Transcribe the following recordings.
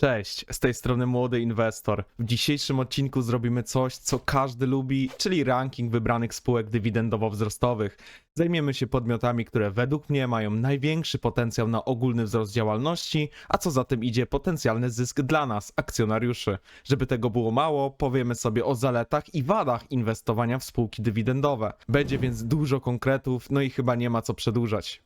Cześć, z tej strony młody inwestor. W dzisiejszym odcinku zrobimy coś, co każdy lubi, czyli ranking wybranych spółek dywidendowo-wzrostowych. Zajmiemy się podmiotami, które według mnie mają największy potencjał na ogólny wzrost działalności, a co za tym idzie potencjalny zysk dla nas, akcjonariuszy. Żeby tego było mało, powiemy sobie o zaletach i wadach inwestowania w spółki dywidendowe. Będzie więc dużo konkretów, no i chyba nie ma co przedłużać.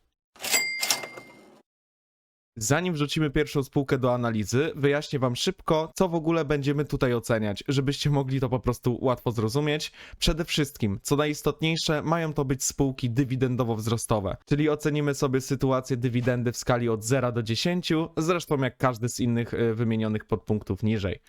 Zanim wrzucimy pierwszą spółkę do analizy, wyjaśnię Wam szybko, co w ogóle będziemy tutaj oceniać, żebyście mogli to po prostu łatwo zrozumieć. Przede wszystkim, co najistotniejsze, mają to być spółki dywidendowo-wzrostowe, czyli ocenimy sobie sytuację dywidendy w skali od 0 do 10, zresztą jak każdy z innych y, wymienionych podpunktów niżej.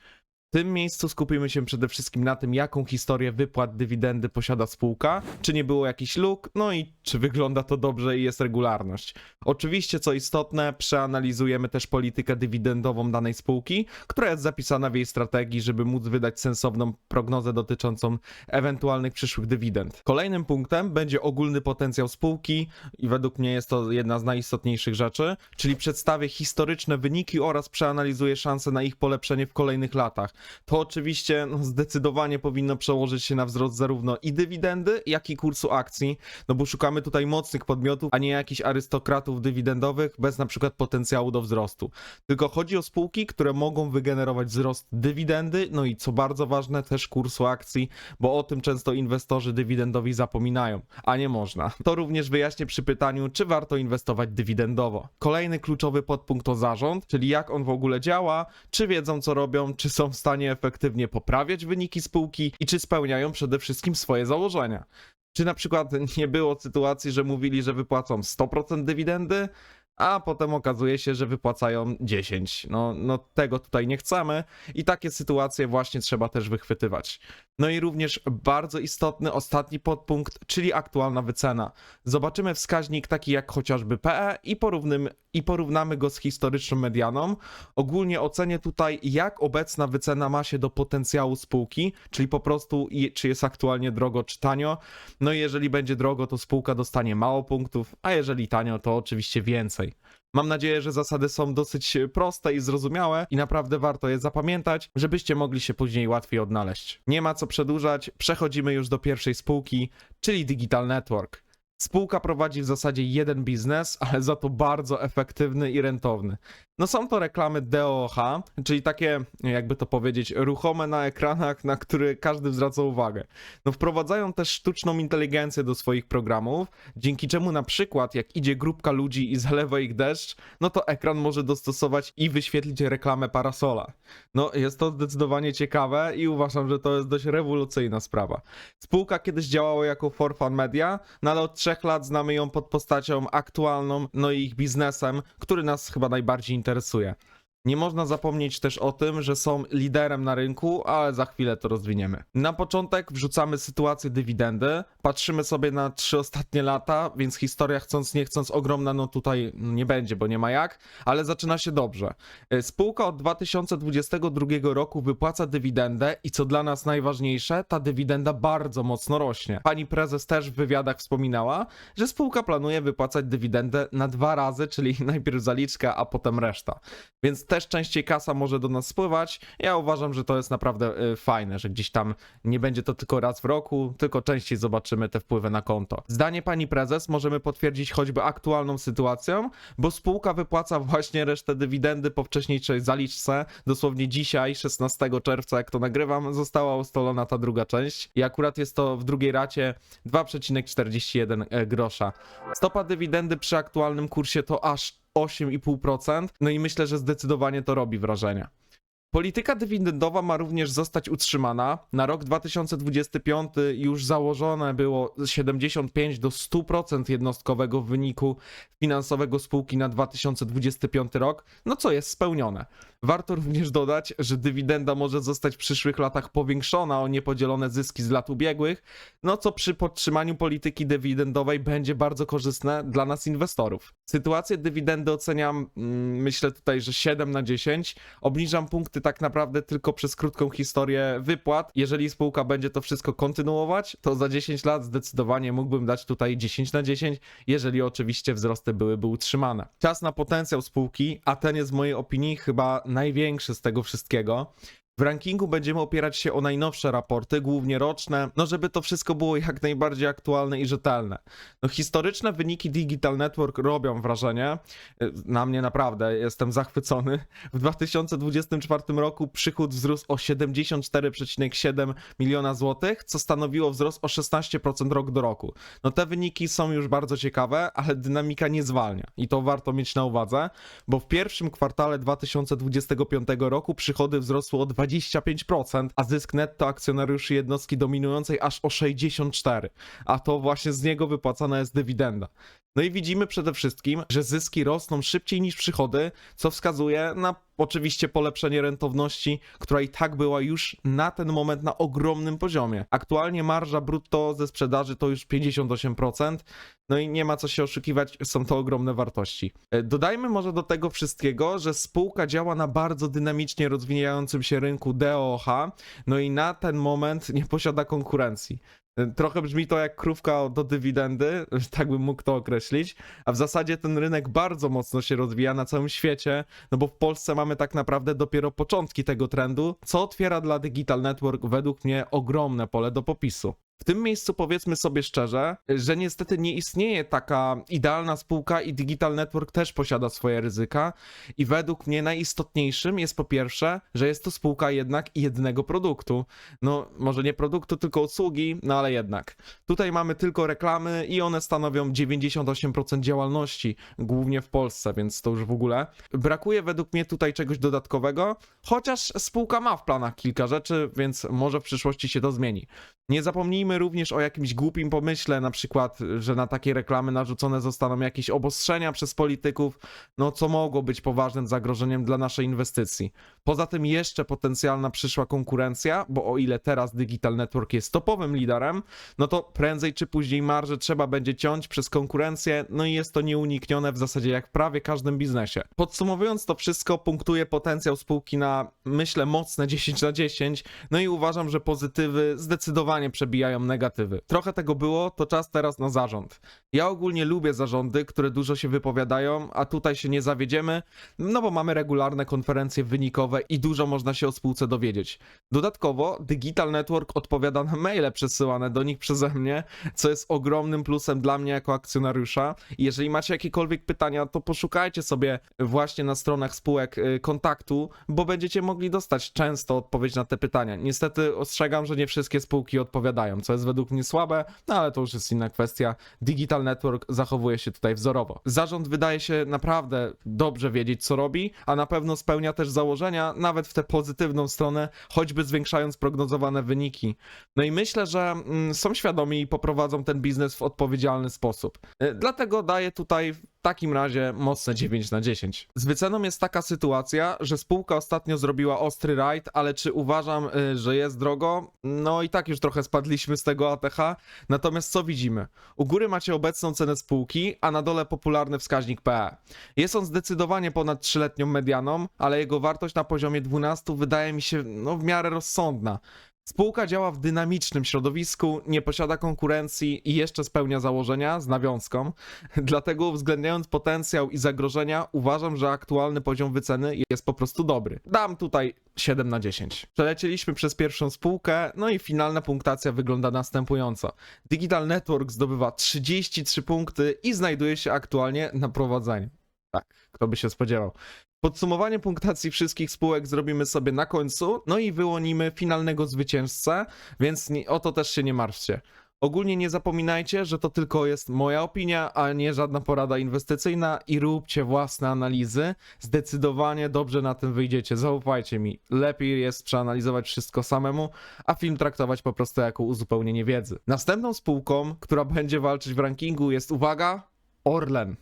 W tym miejscu skupimy się przede wszystkim na tym, jaką historię wypłat dywidendy posiada spółka, czy nie było jakichś luk, no i czy wygląda to dobrze i jest regularność. Oczywiście, co istotne, przeanalizujemy też politykę dywidendową danej spółki, która jest zapisana w jej strategii, żeby móc wydać sensowną prognozę dotyczącą ewentualnych przyszłych dywidend. Kolejnym punktem będzie ogólny potencjał spółki i według mnie jest to jedna z najistotniejszych rzeczy, czyli przedstawię historyczne wyniki oraz przeanalizuję szanse na ich polepszenie w kolejnych latach. To oczywiście no, zdecydowanie powinno przełożyć się na wzrost zarówno i dywidendy, jak i kursu akcji, no bo szukamy tutaj mocnych podmiotów, a nie jakichś arystokratów dywidendowych bez na przykład potencjału do wzrostu. Tylko chodzi o spółki, które mogą wygenerować wzrost dywidendy, no i co bardzo ważne, też kursu akcji, bo o tym często inwestorzy dywidendowi zapominają, a nie można. To również wyjaśnię przy pytaniu, czy warto inwestować dywidendowo. Kolejny kluczowy podpunkt to zarząd, czyli jak on w ogóle działa, czy wiedzą co robią, czy są w stanie efektywnie poprawiać wyniki spółki i czy spełniają przede wszystkim swoje założenia. Czy na przykład nie było sytuacji, że mówili, że wypłacą 100% dywidendy, a potem okazuje się, że wypłacają 10. No, no tego tutaj nie chcemy i takie sytuacje właśnie trzeba też wychwytywać. No i również bardzo istotny ostatni podpunkt, czyli aktualna wycena. Zobaczymy wskaźnik taki jak chociażby PE i, porównym, i porównamy go z historyczną medianą. Ogólnie ocenię tutaj, jak obecna wycena ma się do potencjału spółki, czyli po prostu czy jest aktualnie drogo czy tanio. No i jeżeli będzie drogo, to spółka dostanie mało punktów, a jeżeli tanio, to oczywiście więcej. Mam nadzieję, że zasady są dosyć proste i zrozumiałe i naprawdę warto je zapamiętać, żebyście mogli się później łatwiej odnaleźć. Nie ma co przedłużać, przechodzimy już do pierwszej spółki, czyli Digital Network. Spółka prowadzi w zasadzie jeden biznes, ale za to bardzo efektywny i rentowny. No są to reklamy DOH, czyli takie, jakby to powiedzieć, ruchome na ekranach, na które każdy zwraca uwagę. No wprowadzają też sztuczną inteligencję do swoich programów, dzięki czemu na przykład jak idzie grupka ludzi i zalewa ich deszcz, no to ekran może dostosować i wyświetlić reklamę parasola. No jest to zdecydowanie ciekawe i uważam, że to jest dość rewolucyjna sprawa. Spółka kiedyś działała jako Forfan Media, no ale od trzech lat znamy ją pod postacią aktualną, no i ich biznesem, który nas chyba najbardziej interesuje. Nie można zapomnieć też o tym, że są liderem na rynku, ale za chwilę to rozwiniemy. Na początek wrzucamy sytuację dywidendy, patrzymy sobie na trzy ostatnie lata, więc historia chcąc nie chcąc ogromna no tutaj nie będzie, bo nie ma jak, ale zaczyna się dobrze. E, Spółka od 2022 roku wypłaca dywidendę i co dla nas najważniejsze, ta dywidenda bardzo mocno rośnie. Pani prezes też w wywiadach wspominała, że spółka planuje wypłacać dywidendę na dwa razy, czyli najpierw zaliczka, a potem reszta. Więc też częściej kasa może do nas spływać. Ja uważam, że to jest naprawdę y, fajne, że gdzieś tam nie będzie to tylko raz w roku, tylko częściej zobaczymy te wpływy na konto. Zdanie pani prezes możemy potwierdzić choćby aktualną sytuacją, bo spółka wypłaca właśnie resztę dywidendy po wcześniejszej zaliczce. Dosłownie dzisiaj, 16 czerwca, jak to nagrywam, została ustalona ta druga część i akurat jest to w drugiej racie 2,41 e, grosza. Stopa dywidendy przy aktualnym kursie to aż 8,5%. No i myślę, że zdecydowanie to robi wrażenie. Polityka dywidendowa ma również zostać utrzymana. Na rok 2025 już założone było 75 do 100% jednostkowego wyniku finansowego spółki na 2025 rok, no co jest spełnione. Warto również dodać, że dywidenda może zostać w przyszłych latach powiększona o niepodzielone zyski z lat ubiegłych, no co przy podtrzymaniu polityki dywidendowej będzie bardzo korzystne dla nas inwestorów. Sytuację dywidendy oceniam, mm, myślę tutaj, że 7 na 10. Obniżam punkty tak naprawdę tylko przez krótką historię wypłat. Jeżeli spółka będzie to wszystko kontynuować, to za 10 lat zdecydowanie mógłbym dać tutaj 10 na 10, jeżeli oczywiście wzrosty byłyby utrzymane. Czas na potencjał spółki, a ten jest w mojej opinii chyba największy z tego wszystkiego. W rankingu będziemy opierać się o najnowsze raporty, głównie roczne, no żeby to wszystko było jak najbardziej aktualne i rzetelne. No historyczne wyniki Digital Network robią wrażenie. Y, Na mnie naprawdę jestem zachwycony. W 2024 roku przychód wzrósł o 74,7 miliona złotych, co stanowiło wzrost o 16% rok do roku. No te wyniki są już bardzo ciekawe, ale dynamika nie zwalnia i to warto mieć na uwadze, bo w pierwszym kwartale 2025 roku przychody wzrosły o 25%, a zysk netto akcjonariuszy jednostki dominującej aż o 64%, a to właśnie z niego wypłacana jest dywidenda. No i widzimy przede wszystkim, że zyski rosną szybciej niż przychody, co wskazuje na oczywiście polepszenie rentowności, która i tak była już na ten moment na ogromnym poziomie. Aktualnie marża brutto ze sprzedaży to już 58%, no i nie ma co się oszukiwać, są to ogromne wartości. E, Dodajmy może do tego wszystkiego, że spółka działa na bardzo dynamicznie rozwijającym się rynku DOH, no i na ten moment nie posiada konkurencji. Trochę brzmi to jak krówka do dywidendy, tak bym mógł to określić, a w zasadzie ten rynek bardzo mocno się rozwija na całym świecie, no bo w Polsce mamy tak naprawdę dopiero początki tego trendu, co otwiera dla Digital Network według mnie ogromne pole do popisu. W tym miejscu powiedzmy sobie szczerze, że niestety nie istnieje taka idealna spółka i Digital Network też posiada swoje ryzyka i według mnie najistotniejszym jest po pierwsze, że jest to spółka jednak jednego produktu. No może nie produktu, tylko usługi, no ale jednak. Tutaj mamy tylko reklamy i one stanowią 98% działalności, głównie w Polsce, więc to już w ogóle. Brakuje według mnie tutaj czegoś dodatkowego, chociaż spółka ma w planach kilka rzeczy, więc może w przyszłości się to zmieni. Nie zapomnijmy również o jakimś głupim pomyśle, na przykład, że na takie reklamy narzucone zostaną jakieś obostrzenia przez polityków, no co mogło być poważnym zagrożeniem dla naszej inwestycji. Poza tym jeszcze potencjalna przyszła konkurencja, bo o ile teraz Digital Network jest topowym liderem, no to prędzej czy później marże trzeba będzie ciąć przez konkurencję, no i jest to nieuniknione w zasadzie jak w prawie każdym biznesie. Podsumowując to wszystko, punktuję potencjał spółki na, myślę, mocne 10 na 10, no i uważam, że pozytywy zdecydowanie przebijają negatywy. Trochę tego było, to czas teraz na zarząd. Ja ogólnie lubię zarządy, które dużo się wypowiadają, a tutaj się nie zawiedziemy, no bo mamy regularne konferencje wynikowe i dużo można się o spółce dowiedzieć. Dodatkowo Digital Network odpowiada na maile przesyłane do nich przeze mnie, co jest ogromnym plusem dla mnie jako akcjonariusza. Jeżeli macie jakiekolwiek pytania, to poszukajcie sobie właśnie na stronach spółek y, kontaktu, bo będziecie mogli dostać często odpowiedź na te pytania. Niestety ostrzegam, że nie wszystkie spółki odpowiadają, co jest według mnie słabe, no ale to już jest inna kwestia. Digital Network zachowuje się tutaj wzorowo. Zarząd wydaje się naprawdę dobrze wiedzieć, co robi, a na pewno spełnia też założenia, nawet w tę pozytywną stronę, choćby zwiększając prognozowane wyniki. No i myślę, że mm, są świadomi i poprowadzą ten biznes w odpowiedzialny sposób. Y, Dlatego daję tutaj takim razie mocne 9 na 10. Z wyceną jest taka sytuacja, że spółka ostatnio zrobiła ostry rajd, ale czy uważam, y, że jest drogo? No i tak już trochę spadliśmy z tego ATH. Natomiast co widzimy? U góry macie obecną cenę spółki, a na dole popularny wskaźnik PE. Jest on zdecydowanie ponad 3-letnią medianą, ale jego wartość na poziomie 12 wydaje mi się no, w miarę rozsądna. Spółka działa w dynamicznym środowisku, nie posiada konkurencji i jeszcze spełnia założenia z nawiązką. Dlatego uwzględniając potencjał i zagrożenia, uważam, że aktualny poziom wyceny jest po prostu dobry. Dam tutaj 7 na 10. Przelecieliśmy przez pierwszą spółkę, no i finalna punktacja wygląda następująco. Digital Network zdobywa 33 punkty i znajduje się aktualnie na prowadzeniu. Tak, kto by się spodziewał. Podsumowanie punktacji wszystkich spółek zrobimy sobie na końcu, no i wyłonimy finalnego zwycięzcę, więc o to też się nie martwcie. Ogólnie nie zapominajcie, że to tylko jest moja opinia, a nie żadna porada inwestycyjna i róbcie własne analizy. Zdecydowanie dobrze na tym wyjdziecie, zaufajcie mi. Lepiej jest przeanalizować wszystko samemu, a film traktować po prostu jako uzupełnienie wiedzy. Następną spółką, która będzie walczyć w rankingu jest, uwaga, Orlen.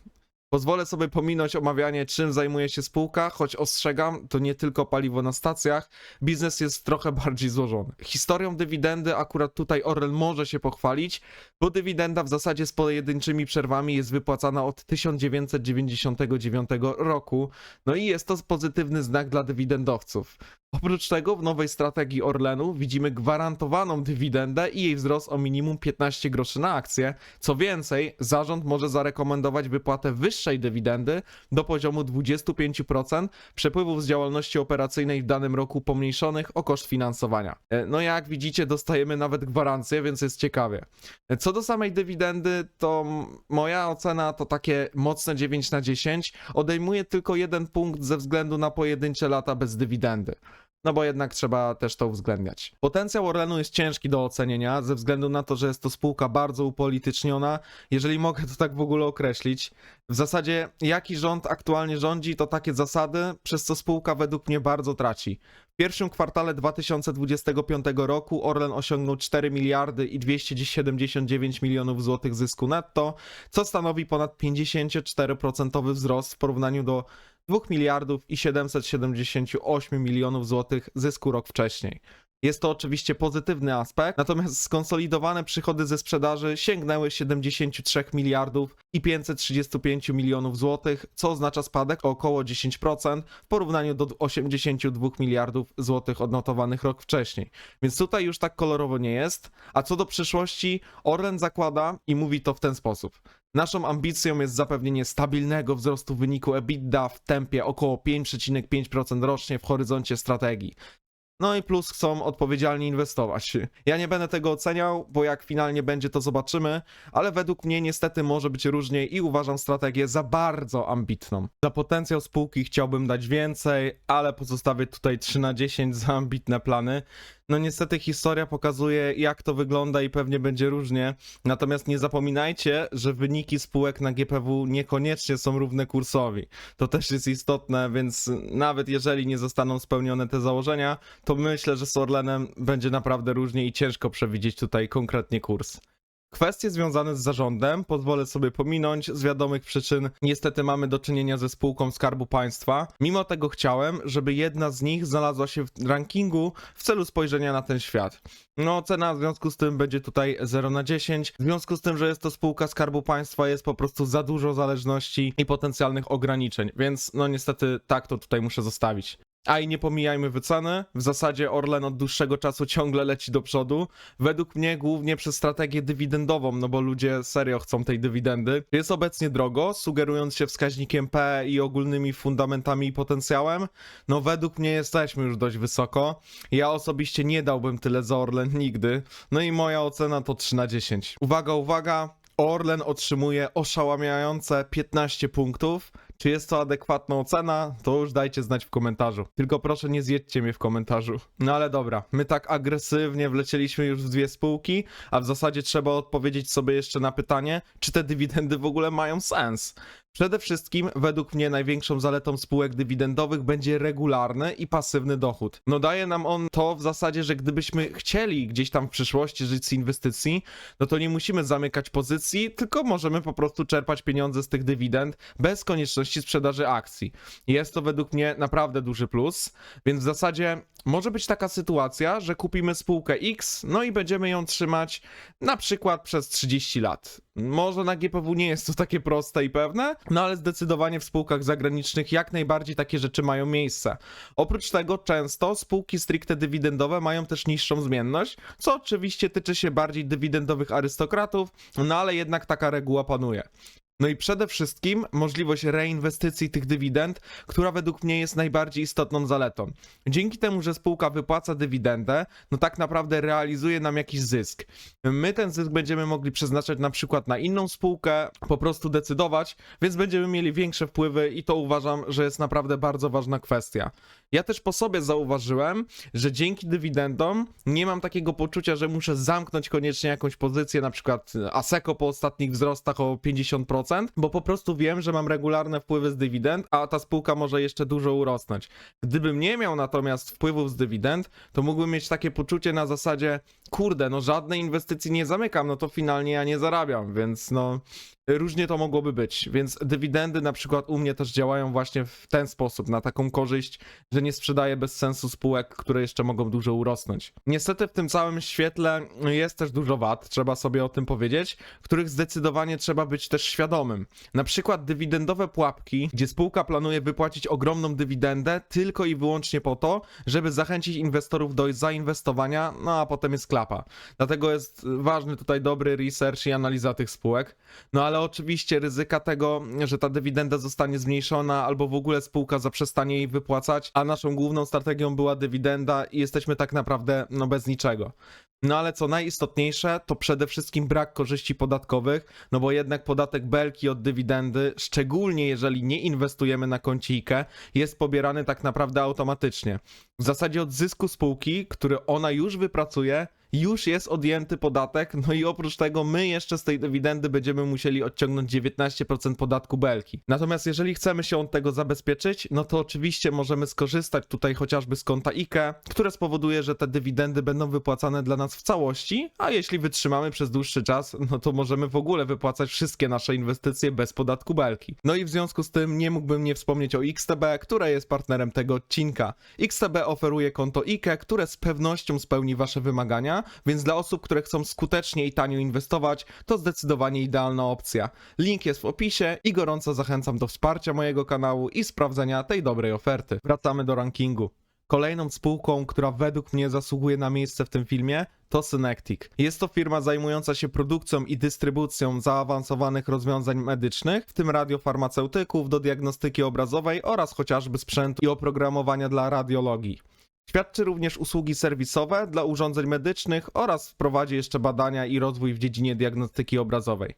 Pozwolę sobie pominąć omawianie, czym zajmuje się spółka, choć ostrzegam, to nie tylko paliwo na stacjach, biznes jest trochę bardziej złożony. Historią dywidendy akurat tutaj Orlen może się pochwalić, bo dywidenda w zasadzie z pojedynczymi przerwami jest wypłacana od 1999 roku, no i jest to pozytywny znak dla dywidendowców. Oprócz tego w nowej strategii Orlenu widzimy gwarantowaną dywidendę i jej wzrost o minimum 15 groszy na akcję. Co więcej, zarząd może zarekomendować wypłatę wyższej dywidendy do poziomu 25% przepływów z działalności operacyjnej w danym roku pomniejszonych o koszt finansowania. E, No jak widzicie, dostajemy nawet gwarancję, więc jest ciekawie. E, Co do samej dywidendy, to moja ocena to takie mocne 9 na 10. Odejmuje tylko jeden punkt ze względu na pojedyncze lata bez dywidendy. No bo jednak trzeba też to uwzględniać. Potencjał Orlenu jest ciężki do ocenienia, ze względu na to, że jest to spółka bardzo upolityczniona, jeżeli mogę to tak w ogóle określić. W zasadzie, jaki rząd aktualnie rządzi, to takie zasady, przez co spółka według mnie bardzo traci. W pierwszym kwartale 2025 roku Orlen osiągnął 4 miliardy i 279 milionów złotych zysku netto, co stanowi ponad 54% wzrost w porównaniu do 2 miliardów i 778 milionów złotych zysku rok wcześniej. Jest to oczywiście pozytywny aspekt, natomiast skonsolidowane przychody ze sprzedaży sięgnęły 73 miliardów i 535 milionów złotych, co oznacza spadek o około 10% w porównaniu do 82 miliardów złotych odnotowanych rok wcześniej. Więc tutaj już tak kolorowo nie jest. A co do przyszłości, Orlen zakłada i mówi to w ten sposób. Naszą ambicją jest zapewnienie stabilnego wzrostu wyniku EBITDA w tempie około 5,5% rocznie w horyzoncie strategii. No i plus chcą odpowiedzialnie inwestować. Ja nie będę tego oceniał, bo jak finalnie będzie, to zobaczymy, ale według mnie niestety może być różnie i uważam strategię za bardzo ambitną. Za potencjał spółki chciałbym dać więcej, ale pozostawię tutaj 3 na 10 za ambitne plany. No niestety historia pokazuje, jak to wygląda i pewnie będzie różnie. Natomiast nie zapominajcie, że wyniki spółek na GPW niekoniecznie są równe kursowi. To też jest istotne, więc nawet jeżeli nie zostaną spełnione te założenia, to myślę, że z Orlenem będzie naprawdę różnie i ciężko przewidzieć tutaj konkretnie kurs. Kwestie związane z zarządem pozwolę sobie pominąć. Z wiadomych przyczyn niestety mamy do czynienia ze spółką Skarbu Państwa. Mimo tego chciałem, żeby jedna z nich znalazła się w rankingu w celu spojrzenia na ten świat. No, cena w związku z tym będzie tutaj 0 na 10. W związku z tym, że jest to spółka Skarbu Państwa, jest po prostu za dużo zależności i potencjalnych ograniczeń, więc no niestety tak to tutaj muszę zostawić. A i nie pomijajmy wyceny. W zasadzie Orlen od dłuższego czasu ciągle leci do przodu. Według mnie głównie przez strategię dywidendową, no bo ludzie serio chcą tej dywidendy. Jest obecnie drogo, sugerując się wskaźnikiem P i ogólnymi fundamentami i potencjałem. No według mnie jesteśmy już dość wysoko. Ja osobiście nie dałbym tyle za Orlen nigdy. No i moja ocena to 3 na 10. Uwaga, uwaga. Orlen otrzymuje oszałamiające 15 punktów. Czy jest to adekwatna ocena? To już dajcie znać w komentarzu. Tylko proszę nie zjedźcie mnie w komentarzu. No ale dobra, my tak agresywnie wlecieliśmy już w dwie spółki, a w zasadzie trzeba odpowiedzieć sobie jeszcze na pytanie, czy te dywidendy w ogóle mają sens. Przede wszystkim, według mnie, największą zaletą spółek dywidendowych będzie regularny i pasywny dochód. No daje nam on to w zasadzie, że gdybyśmy chcieli gdzieś tam w przyszłości żyć z inwestycji, no to nie musimy zamykać pozycji, tylko możemy po prostu czerpać pieniądze z tych dywidend bez konieczności sprzedaży akcji. Jest to według mnie naprawdę duży plus, więc w zasadzie może być taka sytuacja, że kupimy spółkę X, no i będziemy ją trzymać na przykład przez 30 lat. Może na GPW nie jest to takie proste i pewne, no ale zdecydowanie w spółkach zagranicznych jak najbardziej takie rzeczy mają miejsce. Oprócz tego często spółki stricte dywidendowe mają też niższą zmienność, co oczywiście tyczy się bardziej dywidendowych arystokratów, no ale jednak taka reguła panuje. No i przede wszystkim możliwość reinwestycji tych dywidend, która według mnie jest najbardziej istotną zaletą. Dzięki temu, że spółka wypłaca dywidendę, no tak naprawdę realizuje nam jakiś zysk. My ten zysk będziemy mogli przeznaczać na przykład na inną spółkę, po prostu decydować, więc będziemy mieli większe wpływy i to uważam, że jest naprawdę bardzo ważna kwestia. Ja też po sobie zauważyłem, że dzięki dywidendom nie mam takiego poczucia, że muszę zamknąć koniecznie jakąś pozycję, na przykład Aseko po ostatnich wzrostach o 50%, bo po prostu wiem, że mam regularne wpływy z dywidend, a ta spółka może jeszcze dużo urosnąć. Gdybym nie miał natomiast wpływów z dywidend, to mógłbym mieć takie poczucie na zasadzie, kurde, no żadnej inwestycji nie zamykam, no to finalnie ja nie zarabiam, więc no różnie to mogłoby być. Więc dywidendy na przykład u mnie też działają właśnie w ten sposób, na taką korzyść, że nie sprzedaję bez sensu spółek, które jeszcze mogą dużo urosnąć. Niestety w tym całym świetle jest też dużo wad, trzeba sobie o tym powiedzieć, których zdecydowanie trzeba być też świadomym. Niewiadomym. Na przykład dywidendowe pułapki, gdzie spółka planuje wypłacić ogromną dywidendę tylko i wyłącznie po to, żeby zachęcić inwestorów do zainwestowania, no a potem jest klapa. Dlatego jest ważny tutaj dobry research i analiza tych spółek. No ale oczywiście ryzyka tego, że ta dywidenda zostanie zmniejszona albo w ogóle spółka zaprzestanie jej wypłacać, a naszą główną strategią była dywidenda i jesteśmy tak naprawdę no bez niczego. No ale co najistotniejsze, to przede wszystkim brak korzyści podatkowych, no bo jednak podatek od dywidendy, szczególnie jeżeli nie inwestujemy na IKE, jest pobierany tak naprawdę automatycznie. W zasadzie od zysku spółki, który ona już wypracuje, już jest odjęty podatek, no i oprócz tego my jeszcze z tej dywidendy będziemy musieli odciągnąć 19% podatku belki. Natomiast jeżeli chcemy się od tego zabezpieczyć, no to oczywiście możemy skorzystać tutaj chociażby z konta IKE, które spowoduje, że te dywidendy będą wypłacane dla nas w całości, a jeśli wytrzymamy przez dłuższy czas, no to możemy w ogóle wypłacać wszystkie nasze inwestycje bez podatku belki. No i w związku z tym nie mógłbym nie wspomnieć o XTB, które jest partnerem tego odcinka. XTB oferuje konto IKE, które z pewnością spełni wasze wymagania, więc dla osób, które chcą skutecznie i tanio inwestować, to zdecydowanie idealna opcja. Link jest w opisie i gorąco zachęcam do wsparcia mojego kanału i sprawdzenia tej dobrej oferty. Wracamy do rankingu. Kolejną spółką, która według mnie zasługuje na miejsce w tym filmie, to Synectic. Jest to firma zajmująca się produkcją i dystrybucją zaawansowanych rozwiązań medycznych, w tym radiofarmaceutyków do diagnostyki obrazowej oraz chociażby sprzętu i oprogramowania dla radiologii. Świadczy również usługi serwisowe dla urządzeń medycznych oraz prowadzi jeszcze badania i rozwój w dziedzinie diagnostyki obrazowej.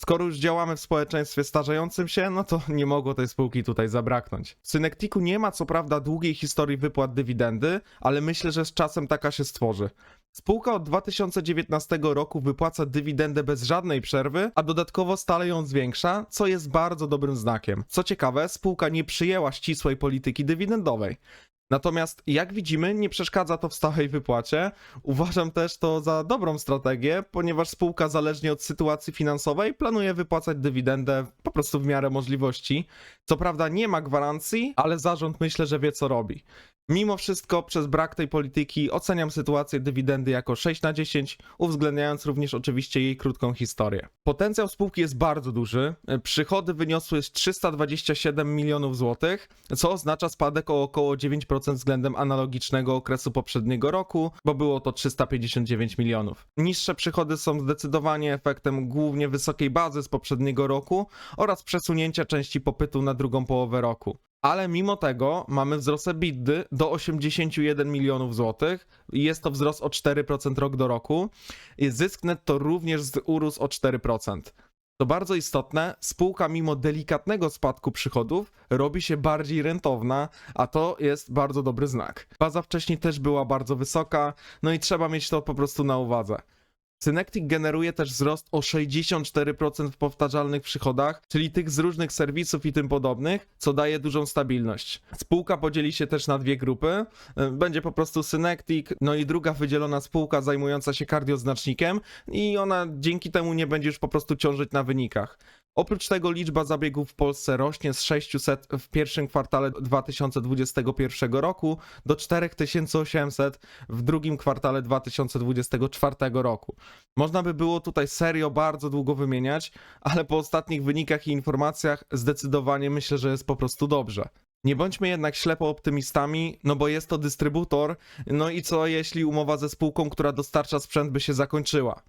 Skoro już działamy w społeczeństwie starzejącym się, no to nie mogło tej spółki tutaj zabraknąć. W Synektiku nie ma co prawda długiej historii wypłat dywidendy, ale myślę, że z czasem taka się stworzy. Spółka od 2019 roku wypłaca dywidendę bez żadnej przerwy, a dodatkowo stale ją zwiększa, co jest bardzo dobrym znakiem. Co ciekawe, spółka nie przyjęła ścisłej polityki dywidendowej. Natomiast jak widzimy, nie przeszkadza to w stałej wypłacie. Uważam też to za dobrą strategię, ponieważ spółka zależnie od sytuacji finansowej planuje wypłacać dywidendę po prostu w miarę możliwości. Co prawda nie ma gwarancji, ale zarząd myślę, że wie co robi. Mimo wszystko, przez brak tej polityki oceniam sytuację dywidendy jako 6 na 10, uwzględniając również oczywiście jej krótką historię. Potencjał spółki jest bardzo duży. Przychody wyniosły 327 milionów złotych, co oznacza spadek o około 9% względem analogicznego okresu poprzedniego roku, bo było to 359 milionów. Niższe przychody są zdecydowanie efektem głównie wysokiej bazy z poprzedniego roku oraz przesunięcia części popytu na drugą połowę roku. Ale mimo tego mamy wzrost EBITDA do 81 milionów złotych. Jest to wzrost o 4% rok do roku. Zysk netto również urósł o 4%. To bardzo istotne, spółka mimo delikatnego spadku przychodów robi się bardziej rentowna, a to jest bardzo dobry znak. Baza wcześniej też była bardzo wysoka, no i trzeba mieć to po prostu na uwadze. Synectic generuje też wzrost o 64% w powtarzalnych przychodach, czyli tych z różnych serwisów i tym podobnych, co daje dużą stabilność. Spółka podzieli się też na dwie grupy. Y, Będzie po prostu Synectic, no i druga wydzielona spółka zajmująca się kardioznacznikiem i ona dzięki temu nie będzie już po prostu ciążyć na wynikach. Oprócz tego liczba zabiegów w Polsce rośnie z 600 w pierwszym kwartale 2021 roku do 4800 w drugim kwartale 2024 roku. Można by było tutaj serio bardzo długo wymieniać, ale po ostatnich wynikach i informacjach zdecydowanie myślę, że jest po prostu dobrze. Nie bądźmy jednak ślepo optymistami, no bo jest to dystrybutor, no i co jeśli umowa ze spółką, która dostarcza sprzęt by się zakończyła?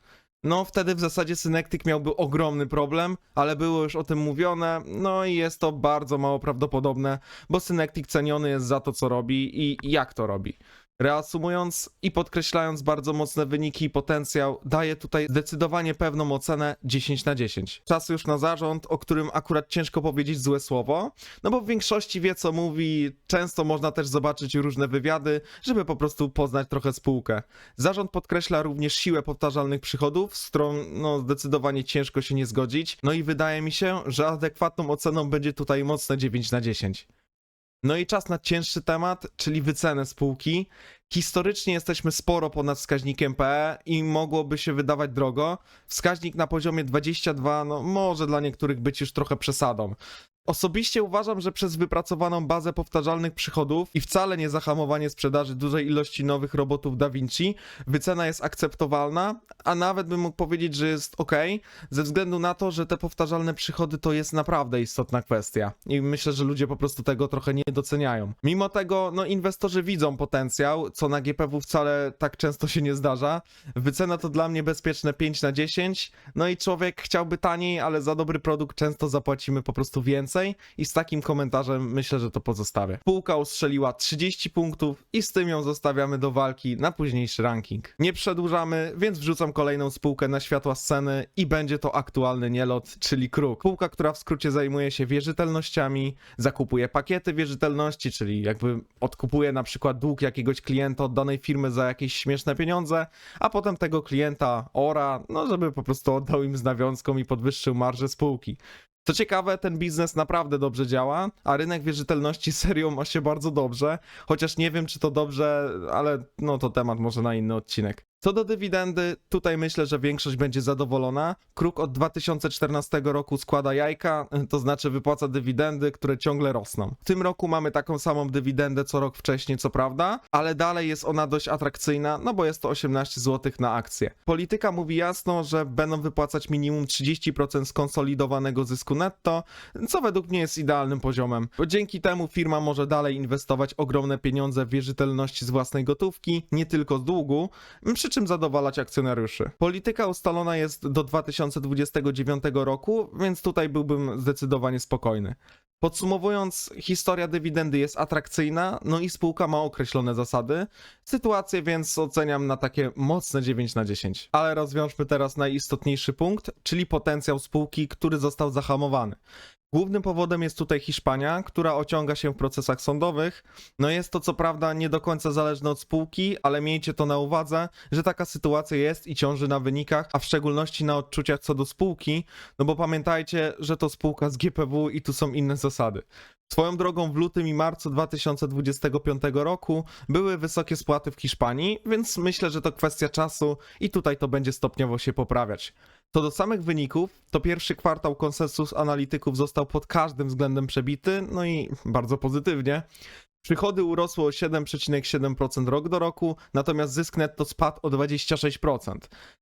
No wtedy w zasadzie Synectic miałby ogromny problem, ale było już o tym mówione, no i jest to bardzo mało prawdopodobne, bo Synectic ceniony jest za to co robi i jak to robi. Reasumując i podkreślając bardzo mocne wyniki i potencjał, daję tutaj zdecydowanie pewną ocenę 10 na 10. Czas już na zarząd, o którym akurat ciężko powiedzieć złe słowo, no bo w większości wie co mówi, często można też zobaczyć różne wywiady, żeby po prostu poznać trochę spółkę. Zarząd podkreśla również siłę powtarzalnych przychodów, z którą no zdecydowanie ciężko się nie zgodzić, no i wydaje mi się, że adekwatną oceną będzie tutaj mocne 9 na 10. No i czas na cięższy temat, czyli wycenę spółki. Historycznie jesteśmy sporo ponad wskaźnikiem PE i mogłoby się wydawać drogo. Wskaźnik na poziomie 22, no może dla niektórych być już trochę przesadą. Osobiście uważam, że przez wypracowaną bazę powtarzalnych przychodów i wcale nie zahamowanie sprzedaży dużej ilości nowych robotów Da Vinci, wycena jest akceptowalna, a nawet bym mógł powiedzieć, że jest ok, ze względu na to, że te powtarzalne przychody to jest naprawdę istotna kwestia. I myślę, że ludzie po prostu tego trochę nie doceniają. Mimo tego, no inwestorzy widzą potencjał, co na GPW wcale tak często się nie zdarza. Wycena to dla mnie bezpieczne 5 na 10, no i człowiek chciałby taniej, ale za dobry produkt często zapłacimy po prostu więcej i z takim komentarzem myślę, że to pozostawię. Półka ustrzeliła 30 punktów i z tym ją zostawiamy do walki na późniejszy ranking. Nie przedłużamy, więc wrzucam kolejną spółkę na światła sceny i będzie to aktualny nielot, czyli Kruk. Spółka, która w skrócie zajmuje się wierzytelnościami, zakupuje pakiety wierzytelności, czyli jakby odkupuje na przykład dług jakiegoś klienta od danej firmy za jakieś śmieszne pieniądze, a potem tego klienta ora, no żeby po prostu oddał im z nawiązką i podwyższył marżę spółki. Co ciekawe, ten biznes naprawdę dobrze działa, a rynek wierzytelności serio ma się bardzo dobrze, chociaż nie wiem, czy to dobrze, ale no to temat może na inny odcinek. Co do dywidendy, tutaj myślę, że większość będzie zadowolona. Kruk od 2014 roku składa jajka, to znaczy wypłaca dywidendy, które ciągle rosną. W tym roku mamy taką samą dywidendę co rok wcześniej, co prawda, ale dalej jest ona dość atrakcyjna, no bo jest to 18 zł na akcję. Polityka mówi jasno, że będą wypłacać minimum 30% skonsolidowanego zysku netto, co według mnie jest idealnym poziomem, bo dzięki temu firma może dalej inwestować ogromne pieniądze w wierzytelności z własnej gotówki, nie tylko z długu, przy czym zadowalać akcjonariuszy. Polityka ustalona jest do 2029 roku, więc tutaj byłbym zdecydowanie spokojny. Podsumowując, historia dywidendy jest atrakcyjna, no i spółka ma określone zasady. Sytuację więc oceniam na takie mocne 9 na 10. Ale rozwiążmy teraz najistotniejszy punkt, czyli potencjał spółki, który został zahamowany. Głównym powodem jest tutaj Hiszpania, która ociąga się w procesach sądowych. No jest to co prawda nie do końca zależne od spółki, ale miejcie to na uwadze, że taka sytuacja jest i ciąży na wynikach, a w szczególności na odczuciach co do spółki, no bo pamiętajcie, że to spółka z GPW i tu są inne zasady. Swoją drogą w lutym i marcu 2025 roku były wysokie spłaty w Hiszpanii, więc myślę, że to kwestia czasu i tutaj to będzie stopniowo się poprawiać. Co do samych wyników, to pierwszy kwartał konsensus analityków został pod każdym względem przebity, no i bardzo pozytywnie. Przychody urosły o 7,7% rok do roku, natomiast zysk netto spadł o 26%.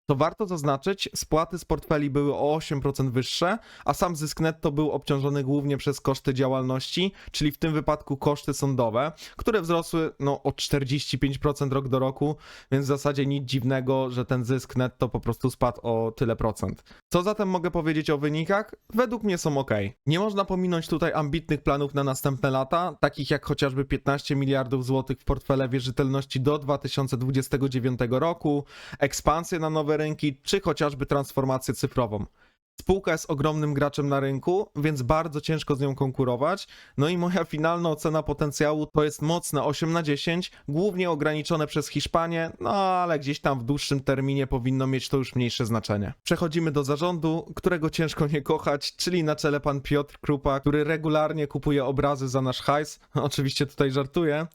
To warto zaznaczyć, spłaty z portfeli były o 8% wyższe, a sam zysk netto był obciążony głównie przez koszty działalności, czyli w tym wypadku koszty sądowe, które wzrosły no, o 45% rok do roku, więc w zasadzie nic dziwnego, że ten zysk netto po prostu spadł o tyle procent. Co zatem mogę powiedzieć o wynikach? Według mnie są ok. Nie można pominąć tutaj ambitnych planów na następne lata, takich jak chociażby 15 miliardów złotych w portfele wierzytelności do 2029 roku, ekspansję na nowe rynki, czy chociażby transformację cyfrową. Spółka jest ogromnym graczem na rynku, więc bardzo ciężko z nią konkurować. No i moja finalna ocena potencjału to jest mocne 8 na 10, głównie ograniczone przez Hiszpanię, no ale gdzieś tam w dłuższym terminie powinno mieć to już mniejsze znaczenie. Przechodzimy do zarządu, którego ciężko nie kochać, czyli na czele pan Piotr Krupa, który regularnie kupuje obrazy za nasz hajs. Oczywiście tutaj żartuję.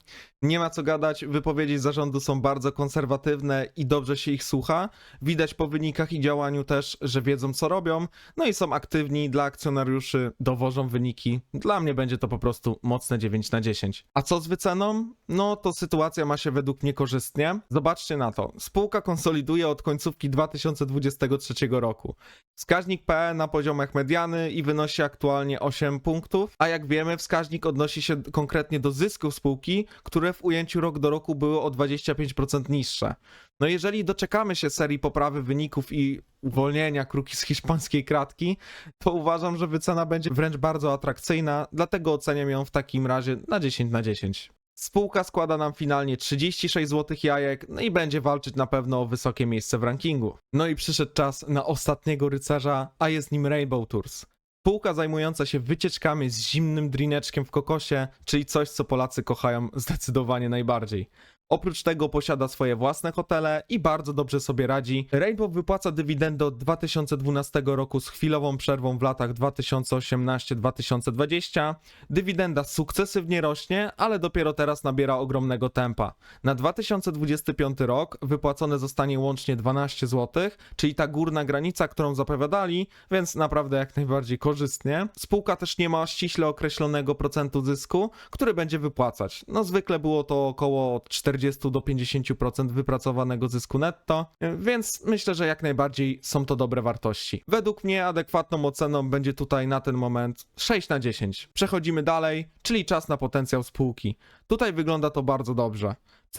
Nie ma co gadać, wypowiedzi zarządu są bardzo konserwatywne i dobrze się ich słucha. Widać po wynikach i działaniu też, że wiedzą co robią, no i są aktywni dla akcjonariuszy, dowożą wyniki. Dla mnie będzie to po prostu mocne 9 na 10. A co z wyceną? No to sytuacja ma się według mnie korzystnie. Zobaczcie na to. Spółka konsoliduje od końcówki 2023 roku. Wskaźnik PE na poziomach mediany i wynosi aktualnie 8 punktów, a jak wiemy wskaźnik odnosi się konkretnie do zysków spółki, które w ujęciu rok do roku były o 25% niższe. No jeżeli doczekamy się serii poprawy wyników i uwolnienia kruki z hiszpańskiej kratki, to uważam, że wycena będzie wręcz bardzo atrakcyjna, dlatego oceniam ją w takim razie na 10 na 10. Spółka składa nam finalnie 36 złotych jajek, no i będzie walczyć na pewno o wysokie miejsce w rankingu. No i przyszedł czas na ostatniego rycerza, a jest nim Rainbow Tours. Spółka zajmująca się wycieczkami z zimnym drineczkiem w kokosie, czyli coś, co Polacy kochają zdecydowanie najbardziej. Oprócz tego posiada swoje własne hotele i bardzo dobrze sobie radzi. Rainbow wypłaca dywidendę od 2012 roku z chwilową przerwą w latach 2018-2020. Dywidenda sukcesywnie rośnie, ale dopiero teraz nabiera ogromnego tempa. Na 2025 rok wypłacone zostanie łącznie 12 zł, czyli ta górna granica, którą zapowiadali, więc naprawdę jak najbardziej korzystnie. Spółka też nie ma ściśle określonego procentu zysku, który będzie wypłacać. No zwykle było to około od 40 do 50% wypracowanego zysku netto, więc myślę, że jak najbardziej są to dobre wartości. Według mnie adekwatną oceną będzie tutaj na ten moment 6 na 10. Przechodzimy dalej, czyli czas na potencjał spółki. Tutaj wygląda to bardzo dobrze.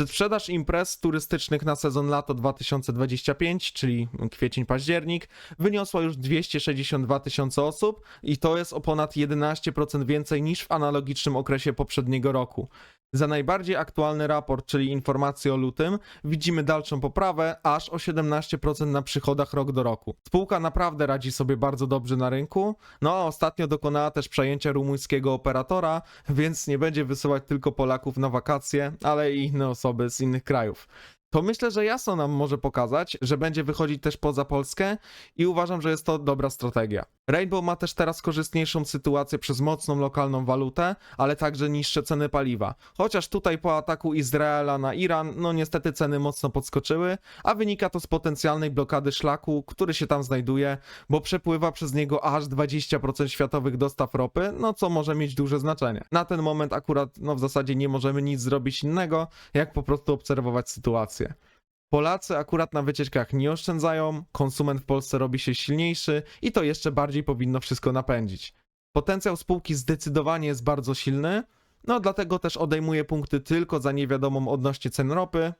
Sprzedaż imprez turystycznych na sezon lato 2025, czyli kwiecień-październik, wyniosła już 262 tysiące osób i to jest o ponad 11% więcej niż w analogicznym okresie poprzedniego roku. Za najbardziej aktualny raport, czyli informacje o lutym, widzimy dalszą poprawę, aż o 17% na przychodach rok do roku. Spółka naprawdę radzi sobie bardzo dobrze na rynku, no a ostatnio dokonała też przejęcia rumuńskiego operatora, więc nie będzie wysyłać tylko Polaków na wakacje, ale i inne osoby z innych krajów. To myślę, że jasno nam może pokazać, że będzie wychodzić też poza Polskę i uważam, że jest to dobra strategia. Rainbow ma też teraz korzystniejszą sytuację przez mocną lokalną walutę, ale także niższe ceny paliwa. Chociaż tutaj po ataku Izraela na Iran, no niestety ceny mocno podskoczyły, a wynika to z potencjalnej blokady szlaku, który się tam znajduje, bo przepływa przez niego aż 20% światowych dostaw ropy, no co może mieć duże znaczenie. Na ten moment akurat, no w zasadzie nie możemy nic zrobić innego, jak po prostu obserwować sytuację. Polacy akurat na wycieczkach nie oszczędzają, konsument w Polsce robi się silniejszy i to jeszcze bardziej powinno wszystko napędzić. Potencjał spółki zdecydowanie jest bardzo silny, no dlatego też odejmuje punkty tylko za niewiadomą odnośnie cen ropy.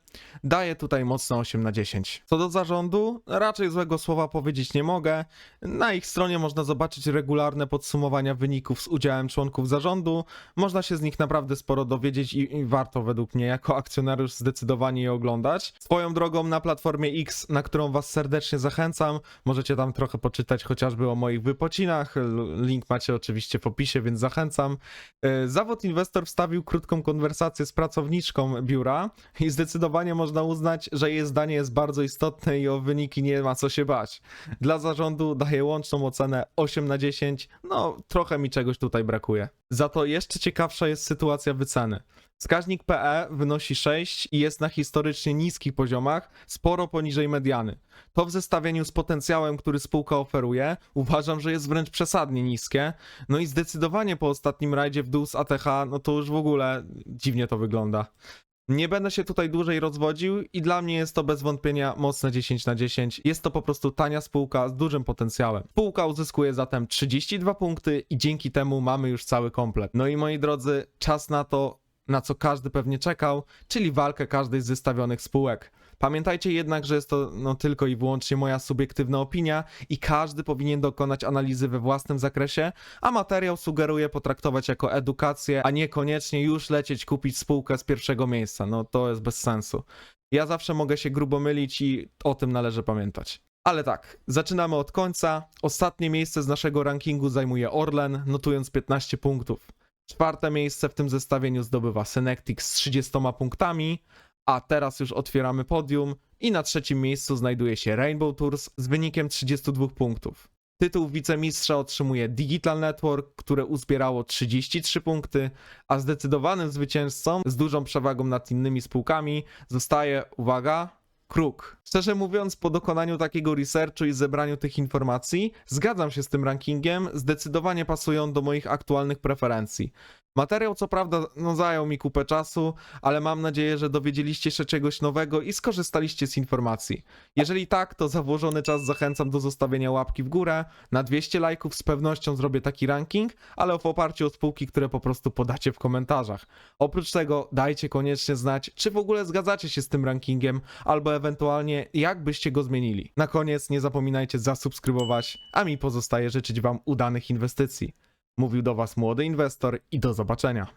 Daję tutaj mocno 8 na 10. Co do zarządu, raczej złego słowa powiedzieć nie mogę. Na ich stronie można zobaczyć regularne podsumowania wyników z udziałem członków zarządu. Można się z nich naprawdę sporo dowiedzieć i, i warto według mnie jako akcjonariusz zdecydowanie je oglądać. Swoją drogą na platformie X, na którą was serdecznie zachęcam, możecie tam trochę poczytać chociażby o moich wypocinach. Link macie oczywiście w opisie, więc zachęcam. E, Zawód inwestor wstawił krótką konwersację z pracowniczką biura i zdecydowanie można uznać, że jej zdanie jest bardzo istotne i o wyniki nie ma co się bać. Dla zarządu daję łączną ocenę 8 na 10, no trochę mi czegoś tutaj brakuje. Za to jeszcze ciekawsza jest sytuacja wyceny. Wskaźnik PE wynosi 6 i jest na historycznie niskich poziomach, sporo poniżej mediany. To w zestawieniu z potencjałem, który spółka oferuje, uważam, że jest wręcz przesadnie niskie. No i zdecydowanie po ostatnim rajdzie w dół z ATH, no to już w ogóle dziwnie to wygląda. Nie będę się tutaj dłużej rozwodził i dla mnie jest to bez wątpienia mocne 10 na 10. Jest to po prostu tania spółka z dużym potencjałem. Spółka uzyskuje zatem 32 punkty i dzięki temu mamy już cały komplet. No i moi drodzy, czas na to, na co każdy pewnie czekał, czyli walkę każdej z zestawionych spółek. Pamiętajcie jednak, że jest to no, tylko i wyłącznie moja subiektywna opinia i każdy powinien dokonać analizy we własnym zakresie, a materiał sugeruję potraktować jako edukację, a niekoniecznie już lecieć kupić spółkę z pierwszego miejsca. No to jest bez sensu. Ja zawsze mogę się grubo mylić i o tym należy pamiętać. Ale tak, zaczynamy od końca. Ostatnie miejsce z naszego rankingu zajmuje Orlen, notując 15 punktów. Czwarte miejsce w tym zestawieniu zdobywa Synectic z 30 punktami, a teraz już otwieramy podium i na trzecim miejscu znajduje się Rainbow Tours z wynikiem 32 punktów. Tytuł wicemistrza otrzymuje Digital Network, które uzbierało 33 punkty, a zdecydowanym zwycięzcą z dużą przewagą nad innymi spółkami zostaje, uwaga, Kruk. Szczerze mówiąc, po dokonaniu takiego researchu i zebraniu tych informacji, zgadzam się z tym rankingiem, zdecydowanie pasują do moich aktualnych preferencji. Materiał co prawda no, zajął mi kupę czasu, ale mam nadzieję, że dowiedzieliście się czegoś nowego i skorzystaliście z informacji. Jeżeli tak, to za włożony czas zachęcam do zostawienia łapki w górę. Na 200 lajków z pewnością zrobię taki ranking, ale w oparciu o spółki, które po prostu podacie w komentarzach. Oprócz tego dajcie koniecznie znać, czy w ogóle zgadzacie się z tym rankingiem, albo ewentualnie jak byście go zmienili. Na koniec nie zapominajcie zasubskrybować, a mi pozostaje życzyć Wam udanych inwestycji. Mówił do Was młody inwestor i do zobaczenia.